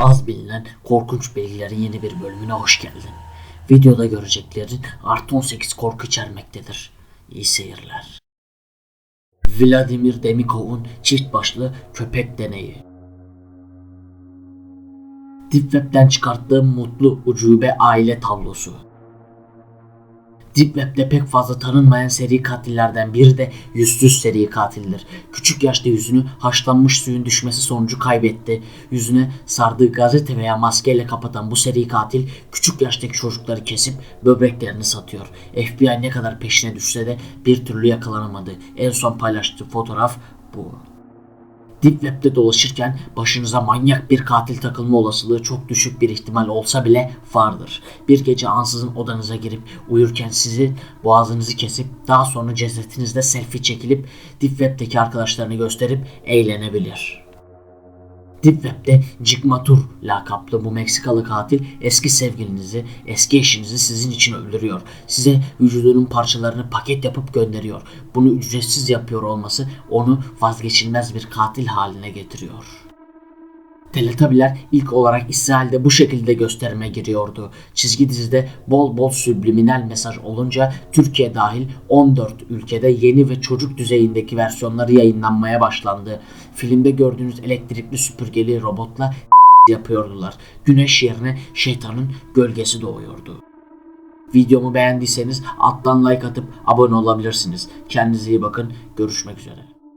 Az bilinen korkunç bilgilerin yeni bir bölümüne hoş geldin. Videoda göreceklerin artı 18 korku içermektedir. İyi seyirler. Vladimir Demikov'un çift başlı köpek deneyi. Deep Web'den çıkarttığım mutlu ucube aile tablosu. Deep Web'de pek fazla tanınmayan seri katillerden biri de yüzsüz seri katildir. Küçük yaşta yüzünü haşlanmış suyun düşmesi sonucu kaybetti. Yüzüne sardığı gazete veya maskeyle kapatan bu seri katil küçük yaştaki çocukları kesip böbreklerini satıyor. FBI ne kadar peşine düşse de bir türlü yakalanamadı. En son paylaştığı fotoğraf bu. Deep Web'de dolaşırken başınıza manyak bir katil takılma olasılığı çok düşük bir ihtimal olsa bile vardır. Bir gece ansızın odanıza girip uyurken sizin boğazınızı kesip daha sonra cesetinizde selfie çekilip Deep Web'deki arkadaşlarını gösterip eğlenebilir. Deep Web'de Jigmatur lakaplı bu Meksikalı katil eski sevgilinizi, eski eşinizi sizin için öldürüyor. Size vücudunun parçalarını paket yapıp gönderiyor. Bunu ücretsiz yapıyor olması onu vazgeçilmez bir katil haline getiriyor. Teletabiler ilk olarak İsrail'de bu şekilde gösterime giriyordu. Çizgi dizide bol bol subliminal mesaj olunca Türkiye dahil 14 ülkede yeni ve çocuk düzeyindeki versiyonları yayınlanmaya başlandı. Filmde gördüğünüz elektrikli süpürgeli robotla yapıyordular. Güneş yerine şeytanın gölgesi doğuyordu. Videomu beğendiyseniz alttan like atıp abone olabilirsiniz. Kendinize iyi bakın. Görüşmek üzere.